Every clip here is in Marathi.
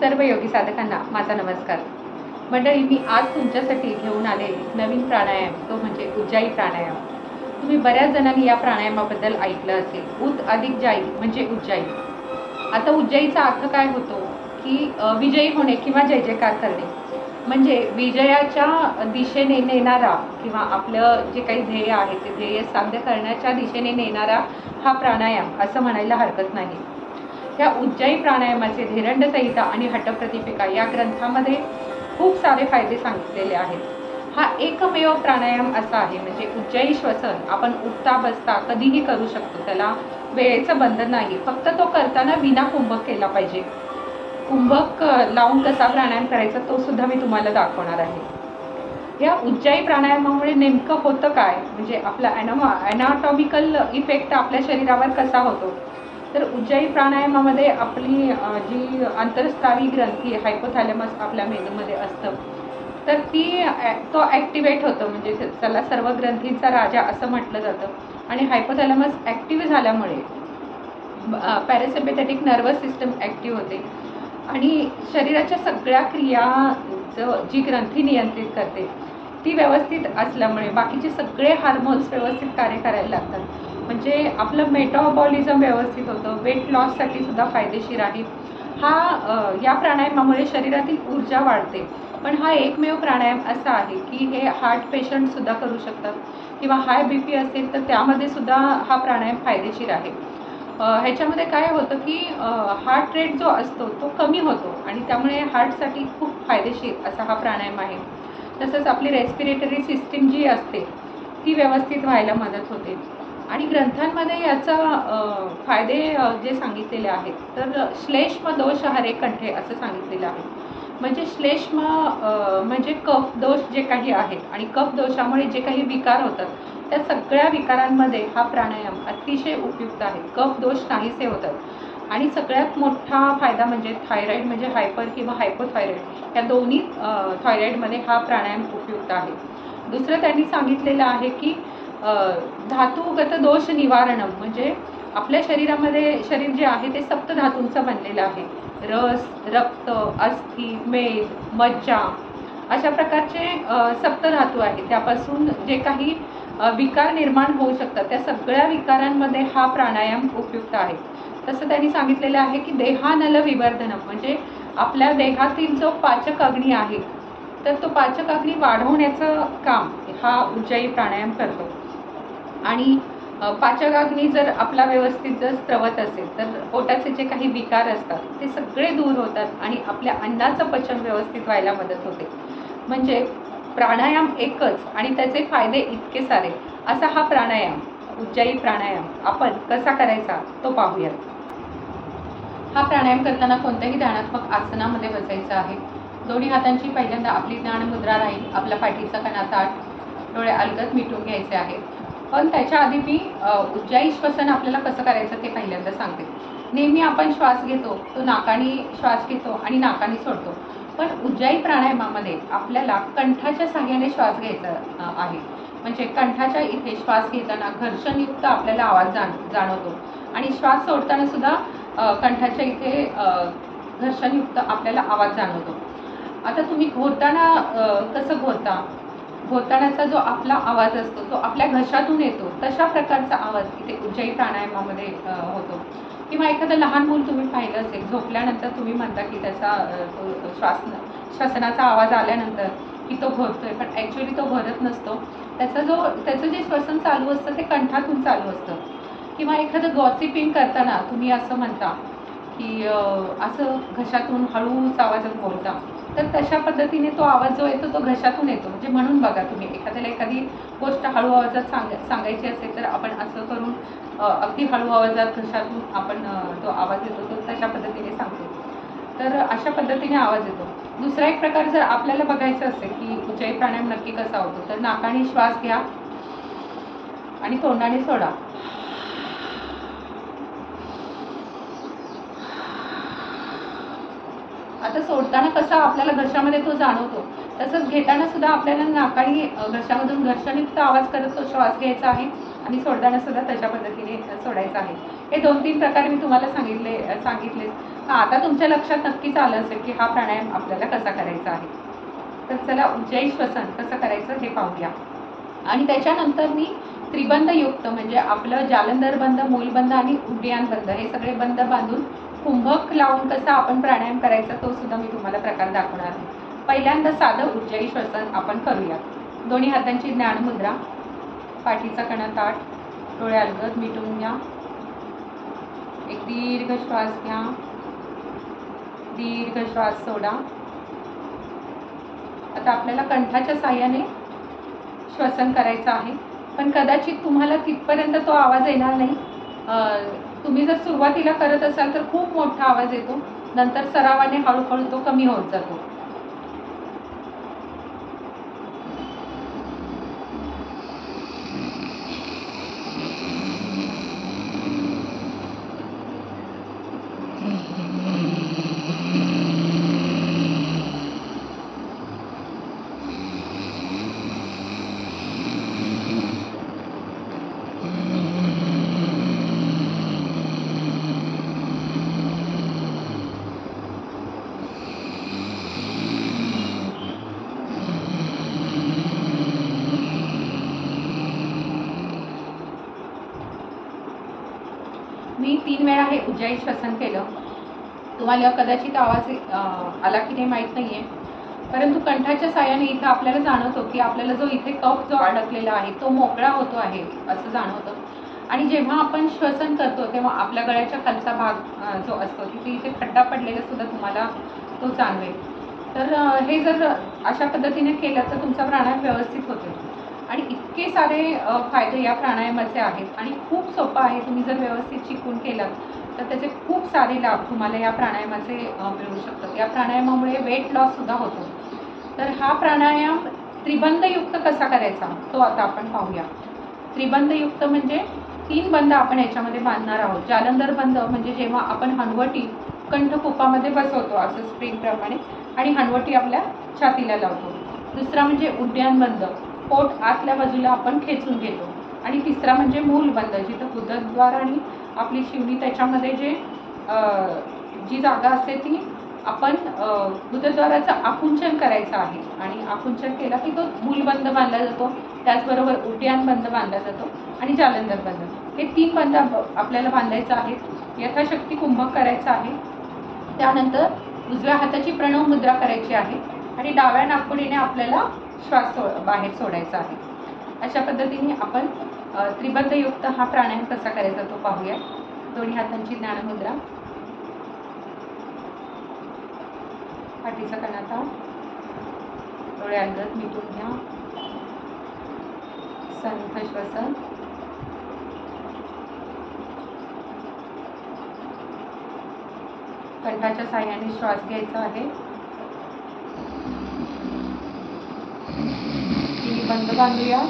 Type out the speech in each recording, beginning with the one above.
सर्व योगी साधकांना माझा नमस्कार. मंडळी मी आज तुमच्यासाठी घेऊन आले नवीन प्राणायाम. तो म्हणजे उज्जाई प्राणायाम. तुम्ही बऱ्याच जणांनी या प्राणायामाबद्दल ऐकलं असेल. उत अधिक जाई म्हणजे उज्जाई. आता उज्जाईचा अर्थ काय होतो? की विजयी होणे किंवा जय जयकार करणे. म्हणजे विजयाच्या दिशेने नेणारा किंवा आपलं जे काही ध्येय आहे ते ध्येय साध्य करण्याच्या दिशेने नेणारा हा प्राणायाम असं म्हणायला हरकत नाही. ह्या उज्जाई प्राणायामाचे धीरंडसहिता आणि हटप्रतिपिका या ग्रंथामध्ये खूप सारे फायदे सांगितलेले आहेत. हा एकमेव प्राणायाम असा आहे म्हणजे उज्जाई श्वसन. आपण उठता बसता कधीही करू शकतो. त्याला वेळेचं बंधन नाही. फक्त तो करताना विना कुंभक केला पाहिजे. कुंभक लावून कसा प्राणायाम करायचा तो सुद्धा मी तुम्हाला दाखवणार आहे. या उज्जाई प्राणायामामुळे नेमकं होतं काय? म्हणजे आपला ॲनामा ॲनाटॉमिकल इफेक्ट आपल्या शरीरावर कसा होतो? तर उज्जाई प्राणायामामध्ये आपली जी अंतरस्त्रावी ग्रंथी हायपोथॅलेमस आपल्या मेंदूमध्ये असतं. तर ती ॲ- तो ॲक्टिवेट होतं. म्हणजे त्याला सर्व ग्रंथींचा राजा असं म्हटलं जातं. आणि हायपोथॅलेमस ॲक्टिव्ह झाल्यामुळे पॅरासिम्पेथेटिक नर्वस सिस्टम ॲक्टिव्ह होते. आणि शरीराच्या सगळ्या क्रिया ज- जी ग्रंथी नियंत्रित करते ती व्यवस्थित असल्यामुळे बाकीचे सगळे हार्मोन्स व्यवस्थित कार्य करायला लागतात. म्हणजे आपलं मेटाबॉलिझम व्यवस्थित होतं वेट लॉससाठी सुद्धा फायदेशीर आहे. हा या प्राणायामामुळे शरीरातील ऊर्जा वाढते. पण हा एकमेव प्राणायाम असा आहे की हे हार्ट पेशंटसुद्धा करू शकतात. किंवा हाय बी पी असेल तर त्यामध्ये सुद्धा हा प्राणायाम फायदेशीर आहे. ह्याच्यामध्ये काय होतं की हार्ट रेट जो असतो तो कमी होतो. आणि त्यामुळे हार्टसाठी खूप फायदेशीर असा हा प्राणायाम आहे. तसंच आपली रेस्पिरेटरी सिस्टीम जी असते ती व्यवस्थित व्हायला मदत होते. आणि ग्रंथांमध्ये याचा फायदे जे सांगितलेले आहेत तर श्लेष्म दोष हरे कंठे असं सांगितलेलं आहे. म्हणजे श्लेष्म म्हणजे कफ दोष जे काही आहेत आणि कफ दोषामुळे जे काही विकार होतात त्या सगळ्या विकारांमध्ये हा प्राणायाम अतिशय उपयुक्त आहे. कफ दोष नाहीसे होतात. आणि सगळ्यात मोठा फायदा म्हणजे थायरॉईड म्हणजे हायपर किंवा हायपोथायरॉईड या दोन्ही थायरॉईडमध्ये हा प्राणायाम उपयुक्त आहे. दुसरं त्यांनी सांगितलेलं आहे की धातुगत दोष निवारणं म्हणजे आपल्या शरीरामध्ये शरीर जे आहे ते सप्त धातूंचं बनलेलं आहे. रस रक्त अस्थि मेद मज्जा अशा प्रकारचे सप्त धातू आहेत. त्यापासून जे काही विकार निर्माण होऊ शकतात त्या सगळ्या विकारांमध्ये हा प्राणायाम उपयुक्त आहे. तसं त्यांनी सांगितलेलं आहे की देहानल विवर्धनम म्हणजे आपल्या देहातील जो पाचक अग्नी आहे तर तो पाचक अग्नी वाढवण्याचं काम हा उज्जाई प्राणायाम करतो. आणि पाचकाग्नी जर आपला व्यवस्थित जर स्त्रवत असेल तर पोटाचे जे काही विकार असतात ते सगळे दूर होतात आणि आपल्या अन्नाचं पचन व्यवस्थित व्हायला मदत होते. म्हणजे प्राणायाम एकच आणि त्याचे फायदे इतके सारे. असा हा प्राणायाम उज्जाई प्राणायाम आपण कसा करायचा तो पाहूयात. हा प्राणायाम करताना कोणत्याही ध्यानात्मक आसनामध्ये बसायचं आहे. दोन्ही हातांची पहिल्यांदा आपली ज्ञान मुद्रा राहील आपला पाठीचा कणाचा ताट डोळे अलगद मिटून घ्यायचे आहेत. पण त्याच्या आधी मी उज्जाई श्वसन आपल्याला कसं करायचं ते पहिल्यांदा सांगते. नेहमी आपण श्वास घेतो तो नाकाने श्वास घेतो आणि नाकाने सोडतो. पण उज्जाई प्राणायामामध्ये आपल्याला कंठाच्या सहाय्याने श्वास घ्यायचा आहे. म्हणजे कंठाच्या इथे श्वास घेताना घर्षणयुक्त आपल्याला आवाज जाण जाणवतो. आणि श्वास सोडताना सुद्धा कंठाच्या इथे घर्षणयुक्त आपल्याला आवाज जाणवतो. आता तुम्ही घोरताना कसं घोरता? घोरतानाचा जो आपला आवाज असतो तो आपल्या घशातून येतो. तशा प्रकारचा आवाज इथे उज्जयी प्राणायामामध्ये होतो. किंवा एखादं लहान मूल तुम्ही पाहिलं असेल झोपल्यानंतर तुम्ही म्हणता की त्याचा श्वासन श्वास श्वसनाचा आवाज आल्यानंतर की तो घोरतोय पण ॲक्च्युली तो घोरत नसतो. त्याचा जो त्याचं जे श्वसन चालू असतं ते कंठातून चालू असतं. किंवा एखादं गॉसिपिंग करताना तुम्ही असं म्हणता की असं घशातून हळूच आवाजात बोलता. तर तशा पद्धतीने तो आवाज जो येतो तो घशातून येतो. म्हणजे म्हणून बघा तुम्ही एखाद्याला एखादी गोष्ट हळू आवाजात सांग सांगायची असेल तर आपण असं करून अगदी हळू आवाजात घशातून आपण तो आवाज येतो तो तशा पद्धतीने सांगतो. तर अशा पद्धतीने आवाज येतो. दुसरा एक प्रकार जर आपल्याला बघायचं असेल की उच्चाई प्राणायाम नक्की कसा होतो तर नाकाने श्वास घ्या आणि तोंडाने सोडा. आता सोडताना कसा आपल्याला घशामध्ये तो जाणवतो तसंच घेताना सुद्धा आपल्याला नाकाने घशामधून घर्षणयुक्त आवाज करत तो श्वास घ्यायचा आहे आणि सोडताना सुद्धा तशा पद्धतीने सोडायचा आहे. हे दोन तीन प्रकार मी तुम्हाला सांगितले सांगितले आता तुमच्या लक्षात नक्कीच आलं असेल की हा प्राणायाम आपल्याला कसा करायचा आहे. तर चला उज्जैन श्वसन कसं करायचं हे पाहूया. आणि त्याच्यानंतर मी त्रिबंधयुक्त म्हणजे आपलं जालंधर बंद मूलबंद आणि उड्डाण बंद हे सगळे बंद बांधून कुंभक लावून कसा आपण प्राणायाम करायचा तो सुद्धा मी तुम्हाला प्रकार दाखवणार आहे. पहिल्यांदा साधं उज्जयी श्वसन आपण करूया. दोन्ही हातांची ज्ञानमुद्रा पाठीचा कणा ताट डोळे अलगद मिटून घ्या. एक दीर्घ श्वास घ्या. दीर्घ श्वास सोडा. आता आपल्याला कंठाच्या साह्याने श्वसन करायचं आहे. पण कदाचित तुम्हाला तिथपर्यंत तो आवाज येणार नाही. तुम्ही जर सुरुवातीला करत असाल तर खूप मोठा आवाज येतो. नंतर सरावाने हळूहळू तो कमी होत जातो. मी तीन वेळा हे उज्जैन श्वसन केलं. तुम्हाला कदाचित आवाज आला की नाही माहीत नाही आहे परंतु कंठाच्या साह्याने इथं आपल्याला जाणवतो की आपल्याला जो इथे कफ जो अडकलेला आहे तो मोकळा होतो आहे असं जाणवतं. आणि जेव्हा आपण श्वसन करतो तेव्हा आपल्या गळ्याच्या खालचा भाग जो असतो तिथे इथे खड्डा पडलेला सुद्धा तुम्हाला तो जाणवेल. तर हे जर अशा पद्धतीने केलं तर तुमचा प्राणायाम व्यवस्थित होतो. आणि इतके सारे फायदे या प्राणायामाचे आहेत. आणि खूप सोपं आहे. तुम्ही जर व्यवस्थित शिकून केलं तर त्याचे खूप सारे लाभ तुम्हाला या प्राणायामाचे मिळू शकतात. या प्राणायामामुळे वेट लॉससुद्धा होतो. तर हा प्राणायाम त्रिबंधयुक्त कसा करायचा तो आता आपण पाहूया. त्रिबंधयुक्त म्हणजे तीन बंद आपण याच्यामध्ये बांधणार आहोत. जालंधर बंद म्हणजे जेव्हा आपण हनवटी कंठकुपामध्ये बसवतो असं स्प्रिंगप्रमाणे आणि हनवटी आपल्या छातीला लावतो. दुसरा म्हणजे उड्डाण बंद पोट आतल्या बाजूला आपण खेचून घेतो. आणि तिसरा म्हणजे मूलबंद जिथं उदरद्वार आणि आपली शिवणी त्याच्यामध्ये जे जी जागा असते ती आपण अं, आकुंचन करायचं आहे. आणि आकुंचन केला की तो मूलबंद बांधला जातो. त्याचबरोबर उड्डाण बंद बांधला जातो आणि जालंधर बंद. हे तीन बंद आपल्याला बांधायचं आहे. यथाशक्ती कुंभक करायचं आहे. त्यानंतर उजव्या हाताची प्रणव मुद्रा करायची आहे. आणि डाव्या नागपुडीने आपल्याला श्वास सो बाहेर सोडायचा आहे. अशा पद्धतीने आपण अ, त्रिबंधयुक्त हा प्राणायाम कसा करायचा तो पाहूया. दोन्ही हातांची ज्ञानमुद्रा. पाठीचा कणाता डोळे अलगद मिटून घ्या. संथ श्वसन. कंठाच्या साह्याने श्वास घ्यायचा आहे तिन्ही बंद बांधूया.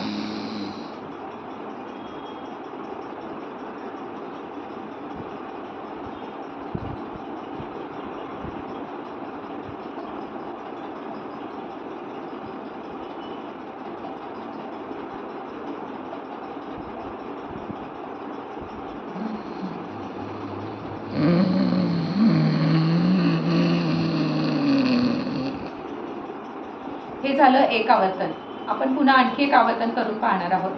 हे झालं एक आवर्तन. आपण पुन्हा आणखी एक आवर्तन करून पाहणार आहोत.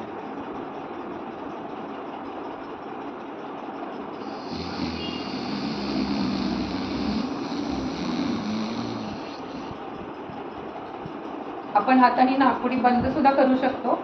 आपण हाताने नागपुडी बंद सुद्धा करू शकतो.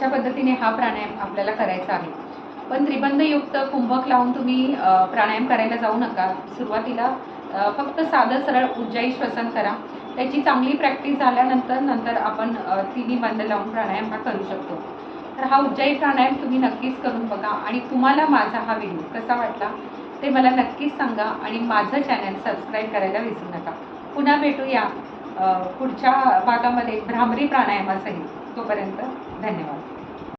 अशा पद्धतीने हा प्राणायाम आपल्याला करायचा आहे. पण त्रिबंधयुक्त कुंभक लावून तुम्ही प्राणायाम करायला जाऊ नका. सुरुवातीला फक्त साधं सरळ उज्जाई श्वसन करा. त्याची चांगली प्रॅक्टिस झाल्यानंतर नंतर आपण तिन्ही बंद लावून प्राणायाम हा करू शकतो. तर हा उज्जाई प्राणायाम तुम्ही नक्कीच करून बघा आणि तुम्हाला माझा हा व्हिडिओ कसा वाटला ते मला नक्कीच सांगा आणि माझं चॅनल सबस्क्राईब करायला विसरू नका. पुन्हा भेटूया पुढच्या भागामध्ये भ्रामरी प्राणायामासहित. तोपर्यंत धन्यवाद.